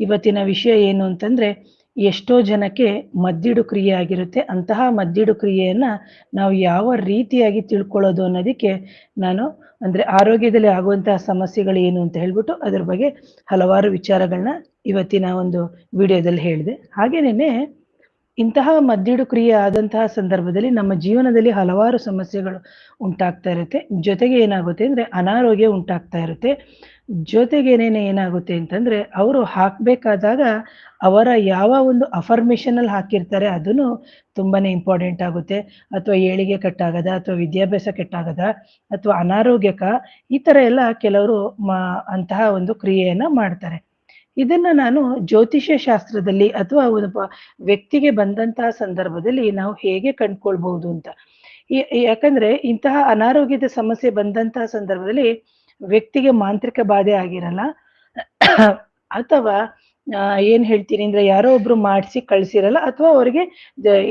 ಇವತ್ತಿನ ವಿಷಯ ಏನು ಅಂತಂದ್ರೆ, ಎಷ್ಟೋ ಜನಕ್ಕೆ ಮದ್ದಿಡು ಕ್ರಿಯೆ ಆಗಿರುತ್ತೆ. ಅಂತಹ ಮದ್ದಿಡು ಕ್ರಿಯೆಯನ್ನ ನಾವು ಯಾವ ರೀತಿಯಾಗಿ ತಿಳ್ಕೊಳ್ಳೋದು ಅನ್ನೋದಕ್ಕೆ ನಾನು, ಅಂದ್ರೆ ಆರೋಗ್ಯದಲ್ಲಿ ಆಗುವಂತಹ ಸಮಸ್ಯೆಗಳು ಏನು ಅಂತ ಹೇಳ್ಬಿಟ್ಟು ಅದ್ರ ಬಗ್ಗೆ ಹಲವಾರು ವಿಚಾರಗಳನ್ನ ಇವತ್ತಿನ ಒಂದು ವಿಡಿಯೋದಲ್ಲಿ ಹೇಳಿದೆ. ಹಾಗೇನೆ ಇಂತಹ ಮದ್ದಿಡು ಕ್ರಿಯೆ ಆದಂತಹ ಸಂದರ್ಭದಲ್ಲಿ ನಮ್ಮ ಜೀವನದಲ್ಲಿ ಹಲವಾರು ಸಮಸ್ಯೆಗಳು ಉಂಟಾಗ್ತಾ ಇರುತ್ತೆ. ಜೊತೆಗೆ ಏನಾಗುತ್ತೆ ಅಂದ್ರೆ ಅನಾರೋಗ್ಯ ಉಂಟಾಗ್ತಾ ಇರುತ್ತೆ. ಜೊತೆಗೇನೇನೆ ಏನಾಗುತ್ತೆ ಅಂತಂದ್ರೆ ಅವರು ಹಾಕ್ಬೇಕಾದಾಗ ಅವರ ಯಾವ ಒಂದು ಅಫರ್ಮೇಷನ್ ಅಲ್ಲಿ ಹಾಕಿರ್ತಾರೆ ಅದನ್ನು ತುಂಬಾನೇ ಇಂಪಾರ್ಟೆಂಟ್ ಆಗುತ್ತೆ. ಅಥವಾ ಏಳಿಗೆ ಕಟ್ಟಾಗದ, ಅಥವಾ ವಿದ್ಯಾಭ್ಯಾಸ ಕೆಟ್ಟಾಗದ, ಅಥವಾ ಅನಾರೋಗ್ಯಕ, ಈ ತರ ಎಲ್ಲ ಕೆಲವರು ಮಾ, ಅಂತಹ ಒಂದು ಕ್ರಿಯೆಯನ್ನ ಮಾಡ್ತಾರೆ. ಇದನ್ನ ನಾನು ಜ್ಯೋತಿಷ್ಯ ಶಾಸ್ತ್ರದಲ್ಲಿ ಅಥವಾ ಒಬ್ಬ ವ್ಯಕ್ತಿಗೆ ಬಂದಂತಹ ಸಂದರ್ಭದಲ್ಲಿ ನಾವು ಹೇಗೆ ಕಂಡ್ಕೊಳ್ಬಹುದು ಅಂತ. ಯಾಕಂದ್ರೆ ಇಂತಹ ಅನಾರೋಗ್ಯದ ಸಮಸ್ಯೆ ಬಂದಂತಹ ಸಂದರ್ಭದಲ್ಲಿ ವ್ಯಕ್ತಿಗೆ ಮಾಂತ್ರಿಕ ಬಾಧೆ ಆಗಿರಲ್ಲ. ಅಥವಾ ಏನ್ ಹೇಳ್ತೀನಿ ಅಂದ್ರೆ ಯಾರೋ ಒಬ್ರು ಮಾಡಿಸಿ ಕಳ್ಸಿರಲ್ಲ, ಅಥವಾ ಅವರಿಗೆ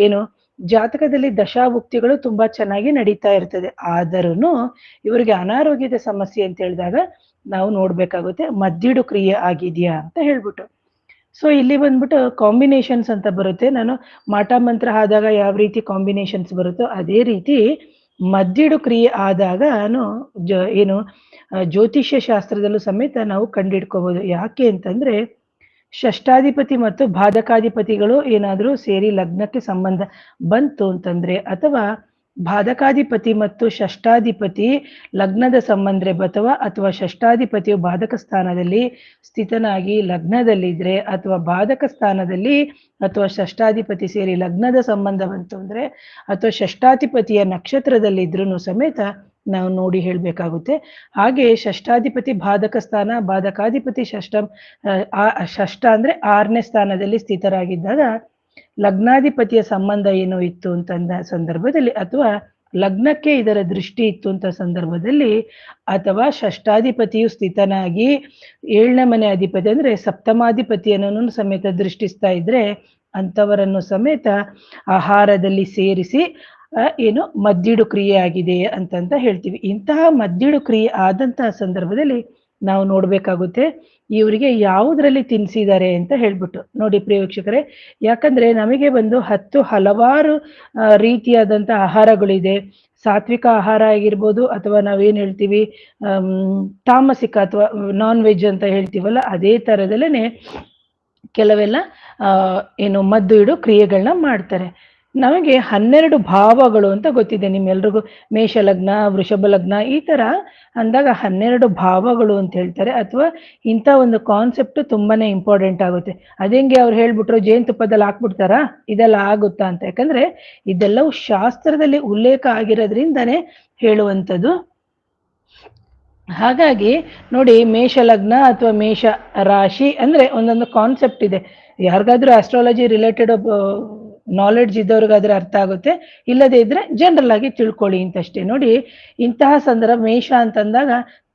ಏನು, ಜಾತಕದಲ್ಲಿ ದಶಾಭುಕ್ತಿಗಳು ತುಂಬಾ ಚೆನ್ನಾಗಿ ನಡೀತಾ ಇರ್ತದೆ. ಆದರೂ ಇವರಿಗೆ ಅನಾರೋಗ್ಯದ ಸಮಸ್ಯೆ ಅಂತ ಹೇಳಿದಾಗ ನಾವು ನೋಡ್ಬೇಕಾಗುತ್ತೆ, ಮದ್ದಿಡು ಕ್ರಿಯೆ ಆಗಿದೆಯಾ ಅಂತ ಹೇಳ್ಬಿಟ್ಟು. ಸೊ ಇಲ್ಲಿ ಬಂದ್ಬಿಟ್ಟು ಕಾಂಬಿನೇಷನ್ಸ್ ಅಂತ ಬರುತ್ತೆ. ನಾನು ಮಾಟ ಮಂತ್ರ ಆದಾಗ ಯಾವ ರೀತಿ ಕಾಂಬಿನೇಷನ್ಸ್ ಬರುತ್ತೋ ಅದೇ ರೀತಿ ಮದ್ದಿಡು ಕ್ರಿಯೆ ಆದಾಗ ನಾನು ಜ, ಏನು ಜ್ಯೋತಿಷ್ಯ ಶಾಸ್ತ್ರದಲ್ಲೂ ಸಮೇತ ನಾವು ಕಂಡಿಡ್ಕೋಬಹುದು ಯಾಕೆ ಅಂತಂದ್ರೆ ಷಷ್ಟಾಧಿಪತಿ ಮತ್ತು ಬಾಧಕಾಧಿಪತಿಗಳು ಏನಾದರೂ ಸೇರಿ ಲಗ್ನಕ್ಕೆ ಸಂಬಂಧ ಬಂತು ಅಂತಂದ್ರೆ, ಅಥವಾ ಬಾಧಕಾಧಿಪತಿ ಮತ್ತು ಷಷ್ಟಾಧಿಪತಿ ಲಗ್ನದ ಸಂಬಂಧ ಅಥವಾ ಅಥವಾ ಷಷ್ಟಾಧಿಪತಿಯು ಬಾಧಕ ಸ್ಥಾನದಲ್ಲಿ ಸ್ಥಿತನಾಗಿ ಲಗ್ನದಲ್ಲಿದ್ರೆ ಅಥವಾ ಬಾಧಕ ಸ್ಥಾನದಲ್ಲಿ ಅಥವಾ ಷಷ್ಟಾಧಿಪತಿ ಸೇರಿ ಲಗ್ನದ ಸಂಬಂಧ ಬಂತು ಅಂದ್ರೆ ಅಥವಾ ಷಷ್ಟಾಧಿಪತಿಯ ನಕ್ಷತ್ರದಲ್ಲಿ ಇದ್ರೂ ಸಮೇತ ನಾವು ನೋಡಿ ಹೇಳಬೇಕಾಗುತ್ತೆ. ಹಾಗೆ ಷಷ್ಟಾಧಿಪತಿ ಬಾಧಕ ಸ್ಥಾನ, ಬಾಧಕಾಧಿಪತಿ ಷಷ್ಟ ಆ ಷಷ್ಟ ಅಂದ್ರೆ ಆರನೇ ಸ್ಥಾನದಲ್ಲಿ ಸ್ಥಿತರಾಗಿದ್ದಾಗ ಲಗ್ನಾಧಿಪತಿಯ ಸಂಬಂಧ ಏನು ಇತ್ತು ಅಂತಂದ ಸಂದರ್ಭದಲ್ಲಿ ಅಥವಾ ಲಗ್ನಕ್ಕೆ ಇದರ ದೃಷ್ಟಿ ಇತ್ತು ಅಂತ ಸಂದರ್ಭದಲ್ಲಿ ಅಥವಾ ಷಷ್ಟಾಧಿಪತಿಯು ಸ್ಥಿತನಾಗಿ ಏಳನೇ ಮನೆ ಅಧಿಪತಿ ಅಂದ್ರೆ ಸಪ್ತಮಾಧಿಪತಿಯನ್ನು ಸಮೇತ ದೃಷ್ಟಿಸ್ತಾ ಇದ್ರೆ ಅಂಥವರನ್ನು ಸಮೇತ ಆಹಾರದಲ್ಲಿ ಸೇರಿಸಿ ಏನು ಮದ್ದಿಡು ಕ್ರಿಯೆ ಆಗಿದೆ ಅಂತಂತ ಹೇಳ್ತೀವಿ. ಇಂತಹ ಮದ್ದಿಡು ಕ್ರಿಯೆ ಆದಂತಹ ಸಂದರ್ಭದಲ್ಲಿ ನಾವು ನೋಡ್ಬೇಕಾಗುತ್ತೆ. ಇವರಿಗೆ ಯಾವುದ್ರಲ್ಲಿ ತಿನ್ಸಿದ್ದಾರೆ ಅಂತ ಹೇಳ್ಬಿಟ್ಟು. ನೋಡಿ ಪ್ರಿಯ ಯಾಕಂದ್ರೆ ನಮಗೆ ಬಂದು ಹತ್ತು ಹಲವಾರು ರೀತಿಯಾದಂಥ ಆಹಾರಗಳಿದೆ. ಸಾತ್ವಿಕ ಆಹಾರ ಆಗಿರ್ಬೋದು ಅಥವಾ ನಾವೇನ್ ಹೇಳ್ತೀವಿ ತಾಮಸಿಕ ಅಥವಾ ನಾನ್ ವೆಜ್ ಅಂತ ಹೇಳ್ತೀವಲ್ಲ, ಅದೇ ಥರದಲ್ಲೇ ಕೆಲವೆಲ್ಲ ಏನು ಮದ್ದು ಇಡು ಕ್ರಿಯೆಗಳನ್ನ ಮಾಡ್ತಾರೆ. ನಮಗೆ ಹನ್ನೆರಡು ಭಾವಗಳು ಅಂತ ಗೊತ್ತಿದೆ ನಿಮ್ಮೆಲ್ರಿಗೂ. ಮೇಷ ಲಗ್ನ ವೃಷಭ ಲಗ್ನ ಈ ತರ ಅಂದಾಗ ಹನ್ನೆರಡು ಭಾವಗಳು ಅಂತ ಹೇಳ್ತಾರೆ. ಅಥವಾ ಇಂಥ ಒಂದು ಕಾನ್ಸೆಪ್ಟ್ ತುಂಬಾನೇ ಇಂಪಾರ್ಟೆಂಟ್ ಆಗುತ್ತೆ. ಅದೇಂಗೆ ಅವ್ರು ಹೇಳ್ಬಿಟ್ರು ಜೇನುತುಪ್ಪದಲ್ಲಿ ಹಾಕ್ಬಿಡ್ತಾರಾ? ಇದೆಲ್ಲ ಆಗುತ್ತಾ ಅಂತ. ಯಾಕಂದ್ರೆ ಇದೆಲ್ಲವೂ ಶಾಸ್ತ್ರದಲ್ಲಿ ಉಲ್ಲೇಖ ಆಗಿರೋದ್ರಿಂದನೇ ಹೇಳುವಂಥದ್ದು. ಹಾಗಾಗಿ ನೋಡಿ ಮೇಷ ಲಗ್ನ ಅಥವಾ ಮೇಷ ರಾಶಿ ಅಂದ್ರೆ ಒಂದೊಂದು ಕಾನ್ಸೆಪ್ಟ್ ಇದೆ. ಯಾರಿಗಾದ್ರೂ ಆಸ್ಟ್ರಾಲಜಿ ರಿಲೇಟೆಡ್ ನಾಲೆಡ್ಜ್ ಇದ್ದವ್ರಿಗಾದ್ರೆ ಅರ್ಥ ಆಗುತ್ತೆ. ಇಲ್ಲದೇ ಇದ್ರೆ ಜನರಲ್ ಆಗಿ ತಿಳ್ಕೊಳ್ಳಿ ಅಂತಷ್ಟೇ. ನೋಡಿ, ಇಂತಹ ಸಂದರ್ಭ ಮೇಷ ಅಂತಂದಾಗ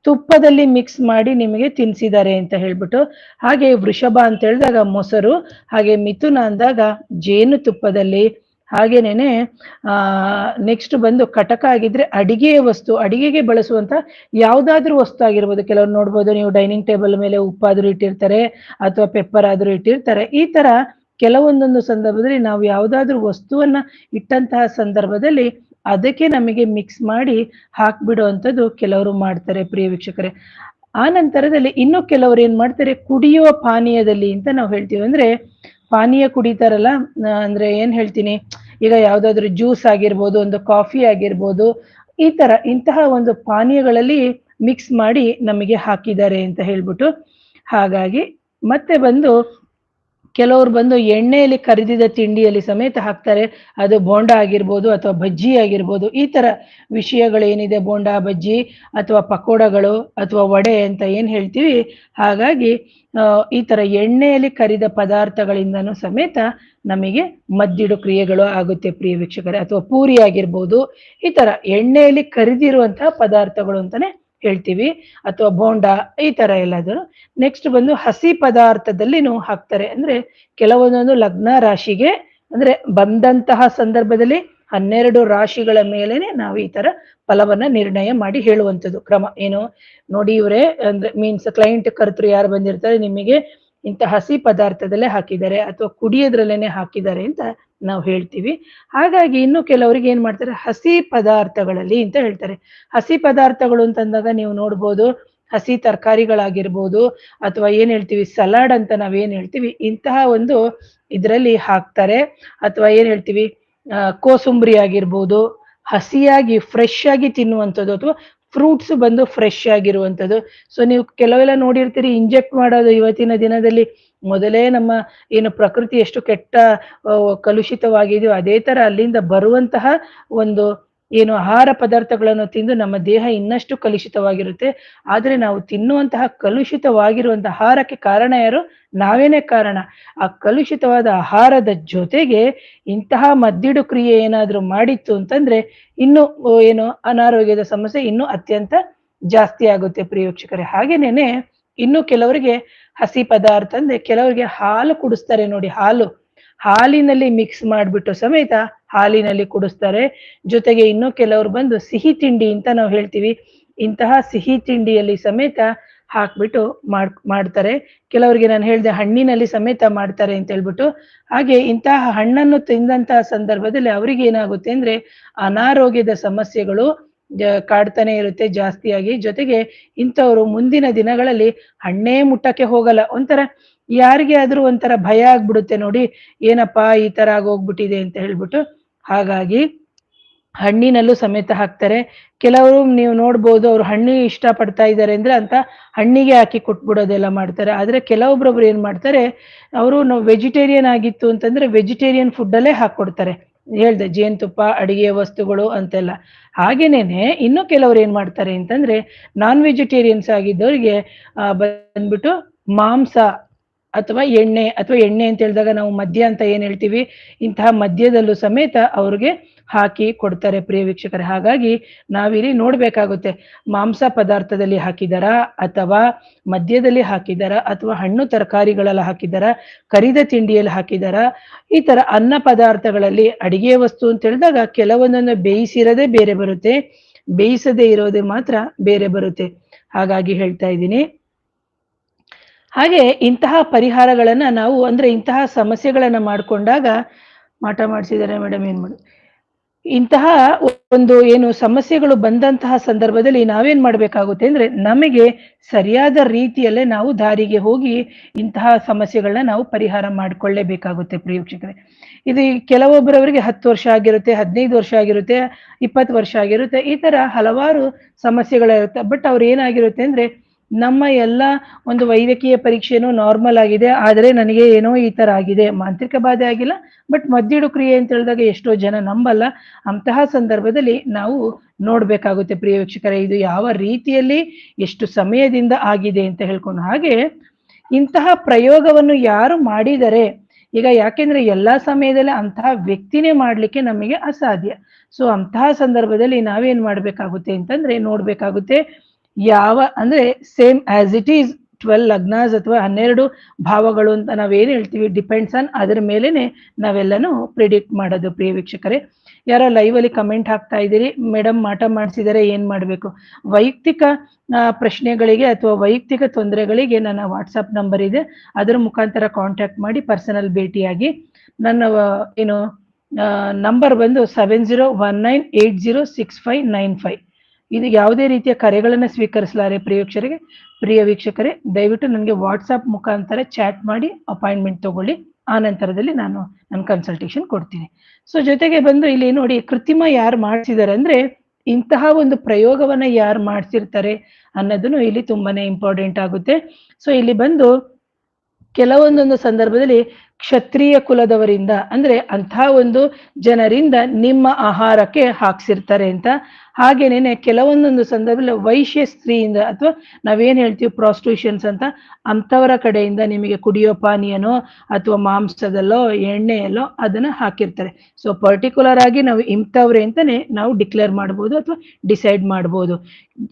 ತುಪ್ಪದಲ್ಲಿ ಮಿಕ್ಸ್ ಮಾಡಿ ನಿಮಗೆ ತಿನ್ಸಿದ್ದಾರೆ ಅಂತ ಹೇಳ್ಬಿಟ್ಟು, ಹಾಗೆ ವೃಷಭ ಅಂತ ಹೇಳಿದಾಗ ಮೊಸರು, ಹಾಗೆ ಮಿಥುನ ಅಂದಾಗ ಜೇನು ತುಪ್ಪದಲ್ಲಿ. ಹಾಗೇನೇನೆ, ಆ ನೆಕ್ಸ್ಟ್ ಬಂದು ಕಟಕ ಆಗಿದ್ರೆ ಅಡಿಗೆಯ ವಸ್ತು, ಅಡಿಗೆಗೆ ಬಳಸುವಂತ ಯಾವ್ದಾದ್ರೂ ವಸ್ತು ಆಗಿರ್ಬೋದು. ಕೆಲವ್ರು ನೋಡ್ಬೋದು, ನೀವು ಡೈನಿಂಗ್ ಟೇಬಲ್ ಮೇಲೆ ಉಪ್ಪಾದ್ರೂ ಇಟ್ಟಿರ್ತಾರೆ, ಅಥವಾ ಪೆಪ್ಪರ್ ಆದ್ರೂ ಇಟ್ಟಿರ್ತಾರೆ. ಈ ತರ ಕೆಲವೊಂದೊಂದು ಸಂದರ್ಭದಲ್ಲಿ ನಾವು ಯಾವುದಾದ್ರೂ ವಸ್ತುವನ್ನ ಇಟ್ಟಂತಹ ಸಂದರ್ಭದಲ್ಲಿ ಅದಕ್ಕೆ ನಮಗೆ ಮಿಕ್ಸ್ ಮಾಡಿ ಹಾಕ್ಬಿಡುವಂಥದ್ದು ಕೆಲವರು ಮಾಡ್ತಾರೆ ಪ್ರಿಯ ವೀಕ್ಷಕರೇ. ಆ ನಂತರದಲ್ಲಿ ಇನ್ನು ಕೆಲವರು ಏನ್ ಮಾಡ್ತಾರೆ ಕುಡಿಯುವ ಪಾನೀಯದಲ್ಲಿ ಅಂತ ನಾವು ಹೇಳ್ತೀವಿ ಅಂದ್ರೆ, ಪಾನೀಯ ಕುಡಿತಾರಲ್ಲ ಅಂದ್ರೆ ಏನ್ ಹೇಳ್ತೀನಿ, ಈಗ ಯಾವ್ದಾದ್ರು ಜ್ಯೂಸ್ ಆಗಿರ್ಬೋದು, ಒಂದು ಕಾಫಿ ಆಗಿರ್ಬೋದು, ಈ ತರ ಇಂತಹ ಒಂದು ಪಾನೀಯಗಳಲ್ಲಿ ಮಿಕ್ಸ್ ಮಾಡಿ ನಮಗೆ ಹಾಕಿದ್ದಾರೆ ಅಂತ ಹೇಳ್ಬಿಟ್ಟು ಹಾಗಾಗಿ ಮತ್ತೆ ಬಂದು ಕೆಲವರು ಬಂದು ಎಣ್ಣೆಯಲ್ಲಿ ಕರಿದಿದ ತಿಂಡಿಯಲ್ಲಿ ಸಮೇತ ಹಾಕ್ತಾರೆ. ಅದು ಬೋಂಡ ಆಗಿರ್ಬೋದು ಅಥವಾ ಬಜ್ಜಿ ಆಗಿರ್ಬೋದು. ಈ ತರ ವಿಷಯಗಳೇನಿದೆ? ಬೋಂಡ, ಬಜ್ಜಿ ಅಥವಾ ಪಕೋಡಗಳು ಅಥವಾ ವಡೆ ಅಂತ ಏನ್ ಹೇಳ್ತೀವಿ? ಹಾಗಾಗಿ ಈ ತರ ಎಣ್ಣೆಯಲ್ಲಿ ಕರಿದ ಪದಾರ್ಥಗಳಿಂದನೂ ಸಮೇತ ನಮಗೆ ಮದ್ದಿಡು ಕ್ರಿಯೆಗಳು ಆಗುತ್ತೆ ಪ್ರಿಯ ವೀಕ್ಷಕರೇ. ಅಥವಾ ಪೂರಿ ಆಗಿರ್ಬೋದು. ಈ ತರ ಎಣ್ಣೆಯಲ್ಲಿ ಕರಿದಿರುವಂತಹ ಪದಾರ್ಥಗಳು ಅಂತಾನೆ ಹೇಳ್ತೀವಿ. ಅಥವಾ ಬೋಂಡ, ಈ ತರ ಎಲ್ಲಾದರೂ. ನೆಕ್ಸ್ಟ್ ಬಂದು ಹಸಿ ಪದಾರ್ಥದಲ್ಲಿನೂ ಹಾಕ್ತಾರೆ. ಅಂದ್ರೆ ಕೆಲವೊಂದೊಂದು ಲಗ್ನ ರಾಶಿಗೆ, ಅಂದ್ರೆ ಬಂದಂತಹ ಸಂದರ್ಭದಲ್ಲಿ ಹನ್ನೆರಡು ರಾಶಿಗಳ ಮೇಲೆನೆ ನಾವು ಈ ತರ ಫಲವನ್ನ ನಿರ್ಣಯ ಮಾಡಿ ಹೇಳುವಂಥದ್ದು. ಕ್ರಮ ಏನು? ನೋಡಿ ಇವ್ರೆ, ಅಂದ್ರೆ ಮೀನ್ಸ್ ಕ್ಲೈಂಟ್ ಕರ್ತರು ಯಾರು ಬಂದಿರ್ತಾರೆ, ನಿಮಗೆ ಇಂಥ ಹಸಿ ಪದಾರ್ಥದಲ್ಲೇ ಹಾಕಿದ್ದಾರೆ, ಅಥವಾ ಕುಡಿಯೋದ್ರಲ್ಲೇನೆ ಹಾಕಿದ್ದಾರೆ ಅಂತ ನಾವು ಹೇಳ್ತೀವಿ. ಹಾಗಾಗಿ ಇನ್ನು ಕೆಲವರಿಗೆ ಏನ್ ಮಾಡ್ತಾರೆ? ಹಸಿ ಪದಾರ್ಥಗಳಲ್ಲಿ ಅಂತ ಹೇಳ್ತಾರೆ. ಹಸಿ ಪದಾರ್ಥಗಳು ಅಂತಂದಾಗ ನೀವು ನೋಡ್ಬೋದು, ಹಸಿ ತರಕಾರಿಗಳಾಗಿರ್ಬೋದು, ಅಥವಾ ಏನ್ ಹೇಳ್ತೀವಿ? ಸಲಾಡ್ ಅಂತ ನಾವೇನ್ ಹೇಳ್ತೀವಿ? ಇಂತಹ ಒಂದು ಇದರಲ್ಲಿ ಹಾಕ್ತಾರೆ. ಅಥವಾ ಏನ್ ಹೇಳ್ತೀವಿ? ಕೋಸುಂಬರಿ ಆಗಿರ್ಬೋದು, ಹಸಿಯಾಗಿ ಫ್ರೆಶ್ ಆಗಿ ತಿನ್ನುವಂಥದ್ದು, ಅಥವಾ ಫ್ರೂಟ್ಸ್ ಬಂದು ಫ್ರೆಶ್ ಆಗಿರುವಂಥದ್ದು ಸೊ ನೀವು ಕೆಲವೆಲ್ಲ ನೋಡಿರ್ತೀರಿ ಇಂಜೆಕ್ಟ್ ಮಾಡೋದು ಇವತ್ತಿನ ದಿನದಲ್ಲಿ ಮೊದಲೇ ನಮ್ಮ ಏನು ಪ್ರಕೃತಿ ಎಷ್ಟು ಕೆಟ್ಟ ಕಲುಷಿತವಾಗಿದೆಯೋ ಅದೇ ತರ ಅಲ್ಲಿಂದ ಬರುವಂತಹ ಒಂದು ಏನು ಆಹಾರ ಪದಾರ್ಥಗಳನ್ನು ತಿಂದು ನಮ್ಮ ದೇಹ ಇನ್ನಷ್ಟು ಕಲುಷಿತವಾಗಿರುತ್ತೆ. ಆದರೆ ನಾವು ತಿನ್ನುವಂತಹ ಕಲುಷಿತವಾಗಿರುವಂತಹ ಆಹಾರಕ್ಕೆ ಕಾರಣ ಯಾರು? ನಾವೇನೇ ಕಾರಣ? ಆ ಕಲುಷಿತವಾದ ಆಹಾರದ ಜೊತೆಗೆ ಇಂತಹ ಮದ್ದಿಡು ಕ್ರಿಯೆ ಏನಾದರೂ ಮಾಡಿತ್ತು ಅಂತಂದ್ರೆ ಇನ್ನು ಏನು ಅನಾರೋಗ್ಯದ ಸಮಸ್ಯೆ ಇನ್ನೂ ಅತ್ಯಂತ ಜಾಸ್ತಿ ಆಗುತ್ತೆ ಪ್ರಿಯೋಕ್ಷಕರೇ ಹಾಗೇನೇನೆ ಇನ್ನು ಕೆಲವರಿಗೆ ಹಸಿ ಪದಾರ್ಥ ಅಂದ್ರೆ ಕೆಲವರಿಗೆ ಹಾಲು ಕುಡಿಸ್ತಾರೆ ನೋಡಿ, ಹಾಲು. ಹಾಲಿನಲ್ಲಿ ಮಿಕ್ಸ್ ಮಾಡಿಬಿಟ್ಟು ಸಮೇತ ಹಾಲಿನಲ್ಲಿ ಕುಡಿಸ್ತಾರೆ. ಜೊತೆಗೆ ಇನ್ನು ಕೆಲವರು ಬಂದು ಸಿಹಿ ತಿಂಡಿ ಅಂತ ನಾವು ಹೇಳ್ತೀವಿ. ಇಂತಹ ಸಿಹಿ ತಿಂಡಿಯಲ್ಲಿ ಸಮೇತ ಹಾಕ್ಬಿಟ್ಟು ಮಾಡ್, ಮಾಡ್ತಾರೆ. ಕೆಲವರಿಗೆ ನಾನು ಹೇಳಿದೆ ಹಣ್ಣಿನಲ್ಲಿ ಸಮೇತ ಮಾಡ್ತಾರೆ ಅಂತ ಹೇಳ್ಬಿಟ್ಟು. ಹಾಗೆ ಇಂತಹ ಹಣ್ಣನ್ನು ತಿಂದಂತಹ ಸಂದರ್ಭದಲ್ಲಿ ಅವರಿಗೆ ಏನಾಗುತ್ತೆ ಅಂದ್ರೆ ಅನಾರೋಗ್ಯದ ಸಮಸ್ಯೆಗಳು ಕಾಡ್ತಾನೆ ಇರುತ್ತೆ ಜಾಸ್ತಿಯಾಗಿ. ಜೊತೆಗೆ ಇಂಥವ್ರು ಮುಂದಿನ ದಿನಗಳಲ್ಲಿ ಹಣ್ಣೇ ಮುಟ್ಟಕ್ಕೆ ಹೋಗಲ್ಲ. ಒಂಥರ ಯಾರಿಗೆ ಆದ್ರೂ ಒಂಥರ ಭಯ ಆಗ್ಬಿಡುತ್ತೆ ನೋಡಿ, ಏನಪ್ಪಾ ಈ ತರ ಆಗೋಗ್ಬಿಟ್ಟಿದೆ ಅಂತ ಹೇಳ್ಬಿಟ್ಟು. ಹಾಗಾಗಿ ಹಣ್ಣಿನಲ್ಲೂ ಸಮೇತ ಹಾಕ್ತಾರೆ. ಕೆಲವರು ನೀವು ನೋಡ್ಬೋದು ಅವ್ರು ಹಣ್ಣು ಇಷ್ಟ ಪಡ್ತಾ ಇದ್ದಾರೆ ಅಂದ್ರೆ ಅಂತ ಹಣ್ಣಿಗೆ ಹಾಕಿ ಕೊಟ್ಬಿಡೋದೆಲ್ಲ ಮಾಡ್ತಾರೆ. ಆದ್ರೆ ಕೆಲವೊಬ್ರೊಬ್ರು ಏನ್ ಮಾಡ್ತಾರೆ, ಅವರು ನಾವು ವೆಜಿಟೇರಿಯನ್ ಆಗಿತ್ತು ಅಂತಂದ್ರೆ ವೆಜಿಟೇರಿಯನ್ ಫುಡ್ ಅಲ್ಲೇ ಹಾಕೊಡ್ತಾರೆ. ಹೇಳ್ದೆ, ಜೇನುತುಪ್ಪ ಅಡಿಗೆ ವಸ್ತುಗಳು ಅಂತೆಲ್ಲ. ಹಾಗೇನೇನೆ ಇನ್ನು ಕೆಲವ್ರು ಏನ್ ಮಾಡ್ತಾರೆ ಅಂತಂದ್ರೆ ನಾನ್ ವೆಜಿಟೇರಿಯನ್ಸ್ ಆಗಿದ್ದವ್ರಿಗೆ ಬಂದ್ಬಿಟ್ಟು ಮಾಂಸ ಅಥವಾ ಎಣ್ಣೆ ಅಥವಾ ಎಣ್ಣೆ ಅಂತ ಹೇಳಿದಾಗ ನಾವು ಮದ್ಯ ಅಂತ ಏನ್ ಹೇಳ್ತೀವಿ? ಇಂತಹ ಮದ್ಯದಲ್ಲೂ ಸಮೇತ ಅವ್ರಿಗೆ ಹಾಕಿ ಕೊಡ್ತಾರೆ ಪ್ರಿಯ ವೀಕ್ಷಕರೇ. ಹಾಗಾಗಿ ನಾವಿಲ್ಲಿ ನೋಡ್ಬೇಕಾಗುತ್ತೆ ಮಾಂಸ ಪದಾರ್ಥದಲ್ಲಿ ಹಾಕಿದಾರ ಅಥವಾ ಮದ್ಯದಲ್ಲಿ ಹಾಕಿದಾರ ಅಥವಾ ಹಣ್ಣು ತರಕಾರಿಗಳಲ್ಲಿ ಹಾಕಿದಾರ? ಕರಿದ ತಿಂಡಿಯಲ್ಲಿ ಹಾಕಿದಾರ? ಈ ತರ ಅನ್ನ ಪದಾರ್ಥಗಳಲ್ಲಿ ಅಡಿಗೆ ವಸ್ತು ಅಂತ ಹೇಳಿದಾಗ ಕೆಲವೊಂದನ್ನು ಬೇಯಿಸಿರೋದೇ ಬೇರೆ ಬರುತ್ತೆ. ಬೇಯಿಸದೇ ಇರೋದೇ ಮಾತ್ರ ಬೇರೆ ಬರುತ್ತೆ. ಹಾಗಾಗಿ ಹೇಳ್ತಾ ಇದ್ದೀನಿ. ಹಾಗೆ ಇಂತಹ ಪರಿಹಾರಗಳನ್ನ ನಾವು ಅಂದ್ರೆ ಇಂತಹ ಸಮಸ್ಯೆಗಳನ್ನ ಮಾಡ್ಕೊಂಡಾಗ ಮಾಟ ಮಾಡಿಸಿದ್ದಾರೆ ಮೇಡಮ್ ಏನ್ ಮಾಡಿ, ಇಂತಹ ಒಂದು ಏನು ಸಮಸ್ಯೆಗಳು ಬಂದಂತಹ ಸಂದರ್ಭದಲ್ಲಿ ನಾವೇನ್ ಮಾಡ್ಬೇಕಾಗುತ್ತೆ ಅಂದ್ರೆ ನಮಗೆ ಸರಿಯಾದ ರೀತಿಯಲ್ಲೇ ನಾವು ದಾರಿಗೆ ಹೋಗಿ ಇಂತಹ ಸಮಸ್ಯೆಗಳನ್ನ ನಾವು ಪರಿಹಾರ ಮಾಡ್ಕೊಳ್ಳೇಬೇಕಾಗುತ್ತೆ ಪ್ರಿಯ ಇದು ಕೆಲವೊಬ್ಬರವರಿಗೆ ಹತ್ತು ವರ್ಷ ಆಗಿರುತ್ತೆ, ಹದಿನೈದು ವರ್ಷ ಆಗಿರುತ್ತೆ, ಇಪ್ಪತ್ತು ವರ್ಷ ಆಗಿರುತ್ತೆ, ಈ ತರ ಹಲವಾರು ಸಮಸ್ಯೆಗಳಿರುತ್ತೆ. ಬಟ್ ಅವ್ರು ಏನಾಗಿರುತ್ತೆ ಅಂದ್ರೆ ನಮ್ಮ ಎಲ್ಲ ಒಂದು ವೈದ್ಯಕೀಯ ಪರೀಕ್ಷೆನೂ ನಾರ್ಮಲ್ ಆಗಿದೆ. ಆದರೆ ನನಗೆ ಏನೋ ಈ ತರ ಆಗಿದೆ. ಮಾಂತ್ರಿಕ ಬಾಧೆ ಆಗಿಲ್ಲ ಬಟ್ ಮದ್ದಿಡು ಕ್ರಿಯೆ ಅಂತ ಹೇಳಿದಾಗ ಎಷ್ಟೋ ಜನ ನಂಬಲ್ಲ. ಅಂತಹ ಸಂದರ್ಭದಲ್ಲಿ ನಾವು ನೋಡ್ಬೇಕಾಗುತ್ತೆ ಪ್ರಿಯ ವೀಕ್ಷಕರೇ, ಇದು ಯಾವ ರೀತಿಯಲ್ಲಿ ಎಷ್ಟು ಸಮಯದಿಂದ ಆಗಿದೆ ಅಂತ ಹೇಳ್ಕೊಂಡು ಹಾಗೆ ಇಂತಹ ಪ್ರಯೋಗವನ್ನು ಯಾರು ಮಾಡಿದರೆ, ಈಗ ಯಾಕೆಂದ್ರೆ ಎಲ್ಲಾ ಸಮಯದಲ್ಲಿ ಅಂತಹ ವ್ಯಕ್ತಿನೇ ಮಾಡ್ಲಿಕ್ಕೆ ನಮಗೆ ಅಸಾಧ್ಯ. ಸೊ ಅಂತಹ ಸಂದರ್ಭದಲ್ಲಿ ನಾವೇನ್ ಮಾಡ್ಬೇಕಾಗುತ್ತೆ ಅಂತಂದ್ರೆ ನೋಡ್ಬೇಕಾಗುತ್ತೆ ಯಾವ, ಅಂದ್ರೆ same as it is twelve ಲಗ್ನಾಸ್ ಅಥವಾ ಹನ್ನೆರಡು ಭಾವಗಳು ಅಂತ ನಾವೇನು ಹೇಳ್ತೀವಿ ಡಿಪೆಂಡ್ಸ್ ಆನ್ ಅದ್ರ ಮೇಲೆನೆ ನಾವೆಲ್ಲನೂ ಪ್ರಿಡಿಕ್ಟ್ ಮಾಡೋದು ಪ್ರಿಯ ವೀಕ್ಷಕರೇ. ಯಾರೋ ಲೈವ್ ಅಲ್ಲಿ ಕಮೆಂಟ್ ಹಾಕ್ತಾ ಇದ್ದೀರಿ ಮೇಡಮ್ ಮಾಟ ಮಾಡಿಸಿದರೆ ಏನ್ ಮಾಡಬೇಕು? ವೈಯಕ್ತಿಕ ಪ್ರಶ್ನೆಗಳಿಗೆ ಅಥವಾ ವೈಯಕ್ತಿಕ ತೊಂದರೆಗಳಿಗೆ ನನ್ನ ವಾಟ್ಸಪ್ ನಂಬರ್ ಇದೆ. ಅದರ ಮುಖಾಂತರ ಕಾಂಟ್ಯಾಕ್ಟ್ ಮಾಡಿ ಪರ್ಸನಲ್ ಭೇಟಿಯಾಗಿ ನನ್ನ ಏನು ನಂಬರ್ ಬಂದು seven zero one nine eight zero six five nine five ಇದು ಯಾವುದೇ ರೀತಿಯ ಕರೆಗಳನ್ನು ಸ್ವೀಕರಿಸಲಾರೆ ಪ್ರಿಯೋಕ್ಷರಿಗೆ. ಪ್ರಿಯ ವೀಕ್ಷಕರೇ, ದಯವಿಟ್ಟು ನನಗೆ ವಾಟ್ಸಪ್ ಮುಖಾಂತರ ಚಾಟ್ ಮಾಡಿ ಅಪಾಯಿಂಟ್ಮೆಂಟ್ ತಗೊಳ್ಳಿ. ಆ ನಂತರದಲ್ಲಿ ನಾನು ನನ್ನ ಕನ್ಸಲ್ಟೇಷನ್ ಕೊಡ್ತೀನಿ. ಸೊ ಜೊತೆಗೆ ಬಂದು ಇಲ್ಲಿ ನೋಡಿ, ಕೃತಿಮ ಯಾರು ಮಾಡಿಸಿದ್ದಾರೆ ಅಂದ್ರೆ, ಇಂತಹ ಒಂದು ಪ್ರಯೋಗವನ್ನ ಯಾರು ಮಾಡಿಸಿರ್ತಾರೆ ಅನ್ನೋದನ್ನು ಇಲ್ಲಿ ತುಂಬಾನೇ ಇಂಪಾರ್ಟೆಂಟ್ ಆಗುತ್ತೆ. ಸೊ ಇಲ್ಲಿ ಬಂದು ಕೆಲವೊಂದೊಂದು ಸಂದರ್ಭದಲ್ಲಿ ಕ್ಷತ್ರಿಯ ಕುಲದವರಿಂದ, ಅಂದ್ರೆ ಅಂಥ ಒಂದು ಜನರಿಂದ ನಿಮ್ಮ ಆಹಾರಕ್ಕೆ ಹಾಕ್ಸಿರ್ತಾರೆ ಅಂತ. ಹಾಗೇನೇನೆ ಕೆಲವೊಂದೊಂದು ಸಂದರ್ಭದಲ್ಲಿ ವೈಶ್ಯ ಸ್ತ್ರೀಯಿಂದ ಅಥವಾ ನಾವೇನ್ ಹೇಳ್ತೀವಿ ಪ್ರಾಸ್ಟ್ಯೂಷನ್ಸ್ ಅಂತ, ಅಂಥವರ ಕಡೆಯಿಂದ ನಿಮಗೆ ಕುಡಿಯೋ ಪಾನೀಯನೋ ಅಥವಾ ಮಾಂಸದಲ್ಲೋ, ಎಣ್ಣೆಯಲ್ಲೋ ಅದನ್ನ ಹಾಕಿರ್ತಾರೆ. ಸೊ ಪರ್ಟಿಕ್ಯುಲರ್ ಆಗಿ ನಾವು ಇಂಥವ್ರೆ ಅಂತಾನೆ ನಾವು ಡಿಕ್ಲೇರ್ ಮಾಡ್ಬೋದು ಅಥವಾ ಡಿಸೈಡ್ ಮಾಡ್ಬೋದು.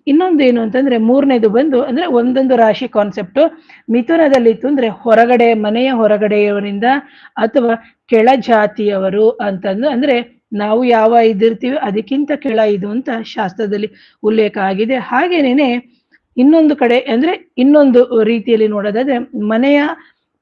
ಇನ್ನೊಂದು ಏನು ಅಂತಂದ್ರೆ ಮೂರನೇದು ಬಂದು, ಅಂದ್ರೆ ಒಂದೊಂದು ರಾಶಿ ಕಾನ್ಸೆಪ್ಟ್ ಮಿಥುನದಲ್ಲಿತ್ತು ಅಂದ್ರೆ ಹೊರಗಡೆ, ಮನೆಯ ಹೊರಗಡೆಯವರಿಂದ ಅಥವಾ ಕೆಳ ಜಾತಿಯವರು ಅಂತಂದು, ಅಂದ್ರೆ ನಾವು ಯಾವ ಇದಿರ್ತೀವಿ ಅದಕ್ಕಿಂತ ಕೆಳ ಇದು ಅಂತ ಶಾಸ್ತ್ರದಲ್ಲಿ ಉಲ್ಲೇಖ ಆಗಿದೆ. ಹಾಗೇನೇನೆ ಇನ್ನೊಂದು ಕಡೆ ಅಂದ್ರೆ ಇನ್ನೊಂದು ರೀತಿಯಲ್ಲಿ ನೋಡೋದಾದ್ರೆ ಮನೆಯ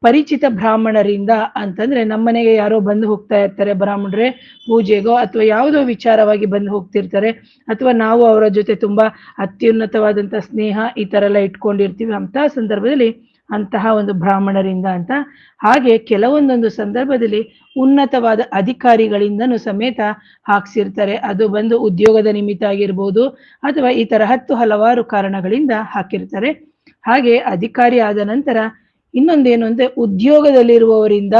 ಪರಿಚಿತ ಬ್ರಾಹ್ಮಣರಿಂದ ಅಂತಂದ್ರೆ ನಮ್ಮನೆಗೆ ಯಾರೋ ಬಂದು ಹೋಗ್ತಾ ಇರ್ತಾರೆ ಬ್ರಾಹ್ಮಣರೇ, ಪೂಜೆಗೋ ಅಥವಾ ಯಾವುದೋ ವಿಚಾರವಾಗಿ ಬಂದು ಹೋಗ್ತಿರ್ತಾರೆ ಅಥವಾ ನಾವು ಅವರ ಜೊತೆ ತುಂಬಾ ಅತ್ಯುನ್ನತವಾದಂತ ಸ್ನೇಹ ಈ ತರ ಎಲ್ಲ ಇಟ್ಕೊಂಡಿರ್ತೀವಿ ಅಂತ ಸಂದರ್ಭದಲ್ಲಿ ಅಂತಹ ಒಂದು ಬ್ರಾಹ್ಮಣರಿಂದ ಅಂತ. ಹಾಗೆ ಕೆಲವೊಂದೊಂದು ಸಂದರ್ಭದಲ್ಲಿ ಉನ್ನತವಾದ ಅಧಿಕಾರಿಗಳಿಂದನೂ ಸಮೇತ ಹಾಕ್ಸಿರ್ತಾರೆ. ಅದು ಬಂದು ಉದ್ಯೋಗದ ನಿಮಿತ್ತ ಆಗಿರ್ಬೋದು ಅಥವಾ ಈ ತರ ಹತ್ತು ಹಲವಾರು ಕಾರಣಗಳಿಂದ ಹಾಕಿರ್ತಾರೆ. ಹಾಗೆ ಅಧಿಕಾರಿ ಆದ ನಂತರ ಇನ್ನೊಂದೇನು ಅಂದ್ರೆ ಉದ್ಯೋಗದಲ್ಲಿರುವವರಿಂದ